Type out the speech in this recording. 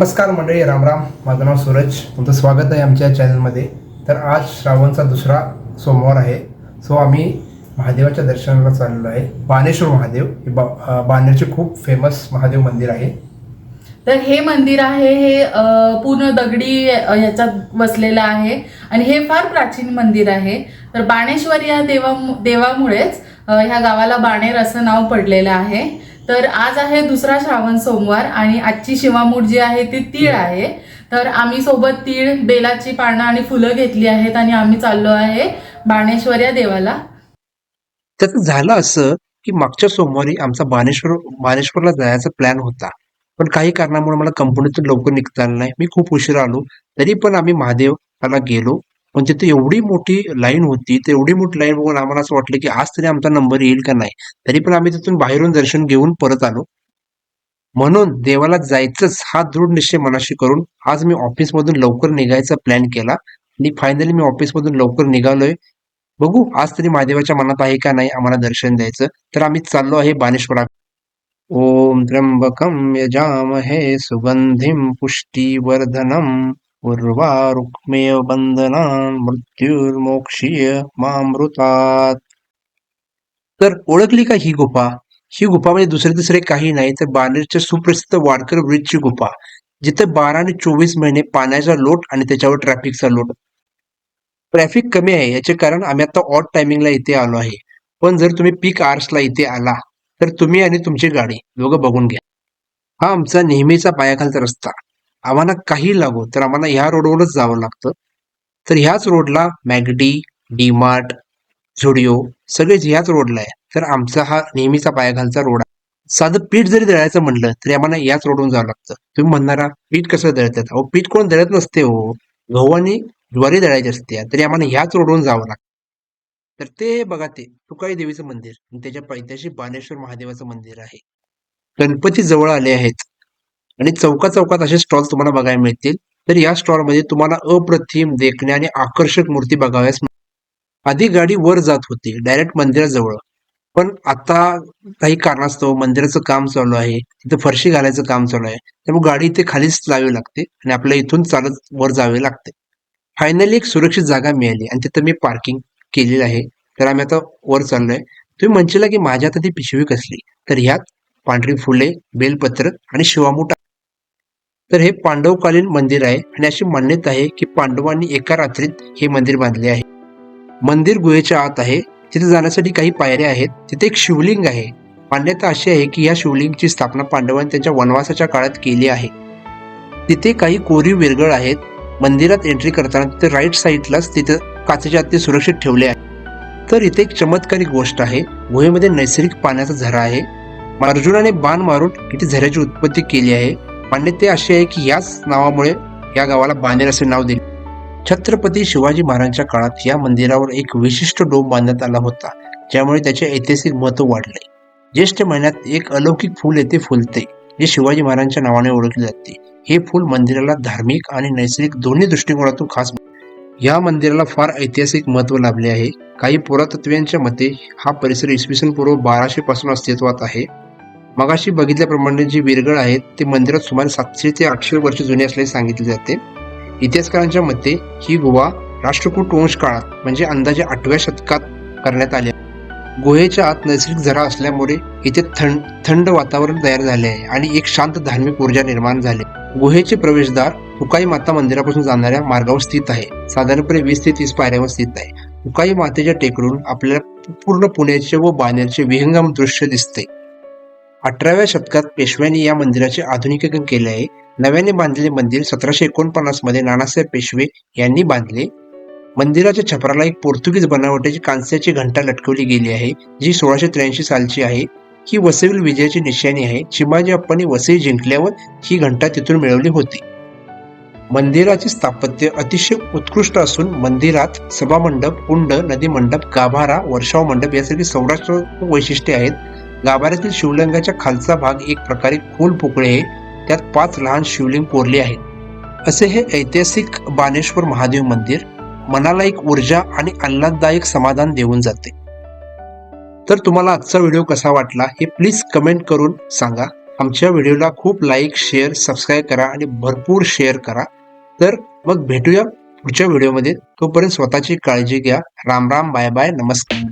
नमस्कार मंडळी रामराम माझं नाव सूरज. तुमचं स्वागत आहे आमच्या चॅनलमध्ये. तर आज श्रावणचा दुसरा सोमवार आहे. सो आम्ही महादेवाच्या दर्शनाला चाललेलो आहे. बाणेश्वर महादेव. हे बा बाणेरचे खूप फेमस महादेव मंदिर आहे. तर हे मंदिर आहे हे पूर्ण दगडी याच्यात ह्याच्यात वसलेलं आहे. आणि हे फार प्राचीन मंदिर आहे. तर बाणेश्वर या देवा देवामुळेच ह्या गावाला बाणेर असं नाव पडलेलं आहे. तर आज आहे दुसरा श्रावण सोमवार आणि आजची शिवामूठ जी आहे ती तीळ आहे. तर आम्ही सोबत तीळ बेलाची पानं आणि फुलं घेतली आहेत आणि आम्ही चाललो आहे बाणेश्वर या देवाला. त्याचं झालं असं की मागच्या सोमवारी आमचा बाणेश्वर बाणेश्वरला जायचा प्लॅन होता. पण काही कारणामुळे मला कंपनीतून लवकर निघता आलं नाही. मी खूप उशिरा आलो. तरी पण आम्ही महादेवाला गेलो. पण तिथे एवढी मोठी लाईन होती तर एवढी मोठी लाईन बघून आम्हाला असं वाटलं की आज तरी आमचा नंबर येईल का नाही? तरी पण आम्ही तिथून बाहेरून दर्शन घेऊन परत आलो. म्हणून देवाला जायचंच हा दृढ निश्चय मनाशी करून आज मी ऑफिसमधून लवकर निघायचा प्लॅन केला. आणि फायनली मी ऑफिसमधून लवकर निघालोय. बघू आज तरी महादेवाच्या मनात आहे का नाही आम्हाला दर्शन द्यायचं? तर आम्ही चाललो आहे बाणेश्वरा ओम त्र्यंबकम यजामहे सुगंधिम पुष्टीवर्धनम. उर्वारुक्मेव बंधना मृत्युर्मोक्षीय मामृतात तर ओळखली का ही गुफा? ही गुफा म्हणजे दुसरे दुसरे काही नाही तर बाणेरच्या सुप्रसिद्ध वाडकर ब्रिजची गुफा जिथे बारा आणि चोवीस महिने पाण्याचा लोट आणि त्याच्यावर ट्रॅफिकचा लोट. ट्रॅफिक कमी आहे याचे कारण आम्ही आता ऑड टायमिंगला इथे आलो आहे. पण जर तुम्ही पीक आर्सला इथे आला तर तुम्ही आणि तुमची गाडी दोघं बघून घ्या. हा आमचा नेहमीचा पायाखालचा रस्ता. आम्हाला काही लागो तर आम्हाला ह्या रोडवरच जावं लागतं. तर ह्याच रोडला मॅगडी डीमार्ट झुडिओ सगळेच ह्याच रोडला आहे तर आमचा हा नेहमीचा पायाखालचा रोड आहे. साधं पीठ जरी दळायचं म्हणलं तरी आम्हाला याच रोडून जावं लागतं. तुम्ही म्हणणारा पीठ कसं दळतात? अहो पीठ कोण दळत नसते हो. गहू आणि ज्वारी दळायची असते तरी आम्हाला ह्याच रोडून जावं लागतं. तर ते बघा ते तुकाई देवीचं मंदिर त्याच्या पायथ्याशी बाणेश्वर महादेवाचं मंदिर आहे. गणपती जवळ आले आहेत. आणि चौका चौकात असे स्टॉल तुम्हाला बघायला मिळतील. तर या स्टॉलमध्ये तुम्हाला अप्रतिम देखण्या आणि आकर्षक मूर्ती बघाव्यास आधी गाडी वर जात होती डायरेक्ट मंदिराजवळ. पण आता काही कारणास्तव मंदिराचं काम चालू आहे तिथं फरशी घालायचं काम चालू आहे. त्यामुळे गाडी इथे खालीच लावावी लागते आणि आपल्याला इथून चालत वर जावे लागते. फायनली एक सुरक्षित जागा मिळाली आणि तिथं मी पार्किंग केलेलं आहे. तर आम्ही आता वर चाललोय. तुम्ही म्हणशील की माझ्या आता ती पिशवी कसली? तर ह्यात पांढरी फुले बेलपत्र आणि शिवामूठ तर हे पांडवकालीन मंदिर आहे आणि अशी मान्यता आहे की पांडवांनी एका रात्रीत हे मंदिर बांधले आहे. मंदिर गुहेच्या आत आहे. तिथे जाण्यासाठी काही पायऱ्या आहेत. तिथे एक शिवलिंग आहे. मान्यता अशी आहे की या शिवलिंगची स्थापना पांडवांनी त्यांच्या वनवासाच्या काळात केली आहे. तिथे काही कोरीव विरगळ आहेत. मंदिरात एंट्री करताना तिथे राईट साईडलाच तिथे काचेच्या आत ते सुरक्षित ठेवले आहे. तर इथे एक चमत्कारिक गोष्ट आहे. गुहेमध्ये नैसर्गिक पाण्याचा झरा आहे. अर्जुनाने बाण मारून इथे झऱ्याची उत्पत्ती केली आहे. मान्यते अशी आहे की याच नावामुळे या गावाला बाणेर असे नाव दिले. छत्रपती शिवाजी महाराजांच्या काळात या मंदिरावर एक विशिष्ट डोम बांधण्यात आला होता ज्यामुळे त्याचे ऐतिहासिक महत्त्व वाढले. ज्येष्ठ महिन्यात एक अलौकिक फूल येथे फुलते जे शिवाजी महाराजांच्या नावाने ओळखले जाते. हे फूल मंदिराला धार्मिक आणि नैसर्गिक दोन्ही दृष्टिकोनातून खास या मंदिराला फार ऐतिहासिक महत्त्व लाभले आहे. काही पुरातत्वीयांच्या मते हा परिसर इसवी सन पूर्व बाराशे पासून अस्तित्वात आहे. मगाशी बघितल्याप्रमाणे जे विरगळ आहेत ते मंदिरात सुमारे सातशे ते आठशे वर्ष जुने असल्याचे सांगितले जाते. इतिहासकारांच्या मते ही गुहा राष्ट्रकूट वंश काळात म्हणजे अंदाजे आठव्या शतकात करण्यात आली. गुहेच्या आत नैसर्गिक झरा असल्यामुळे इथे थंड थंड वातावरण तयार झाले आहे आणि एक शांत धार्मिक ऊर्जा निर्माण झाली. गुहेचे प्रवेशद्वार हुकाई माता मंदिरापासून जाणाऱ्या मार्गावर स्थित आहे. साधारणपणे वीस ते तीस पायऱ्यावर स्थित आहे. हुकाई मातेच्या टेकडून आपल्याला पूर्ण पुण्याचे व बाणेरचे विहंगम दृश्य दिसते. अठराव्या शतकात पेशव्यांनी या मंदिराचे आधुनिकीकरण केले आहे. नव्याने बांधलेले मंदिर सतराशे एकोणपन्नासमध्ये नानासाहेब पेशवे यांनी बांधले. मंदिराच्या छपराला एक पोर्तुगीज बनावटीची कांस्याची घंटा लटकवली गेली आहे जी सोळाशे त्र्याऐंशी सालची आहे. ही वसईल विजयाची निशाणी आहे. शिवाजी अप्पांनी वसई जिंकल्यावर ही घंटा तिथून मिळवली होती. मंदिराचे स्थापत्य अतिशय उत्कृष्ट असून मंदिरात सभामंडप कुंड नदी मंडप गाभारा वर्षाव मंडप यासारखी सौराष्ट्र वैशिष्ट्ये आहेत. गाभाऱ्यातील शिवलिंगाच्या खालचा भाग एक प्रकारे खोल पोकळे आहे. त्यात पाच लहान शिवलिंग कोरले आहेत. असे हे ऐतिहासिक बाणेश्वर महादेव मंदिर मनाला एक ऊर्जा आणि आल्हाददायक समाधान देऊन जाते. तर तुम्हाला आजचा व्हिडिओ कसा वाटला हे प्लीज कमेंट करून सांगा. आमच्या व्हिडिओला खूप लाईक शेअर सबस्क्राईब करा आणि भरपूर शेअर करा. तर मग भेटूया पुढच्या व्हिडिओमध्ये. तोपर्यंत स्वतःची काळजी घ्या. राम राम बाय बाय नमस्कार.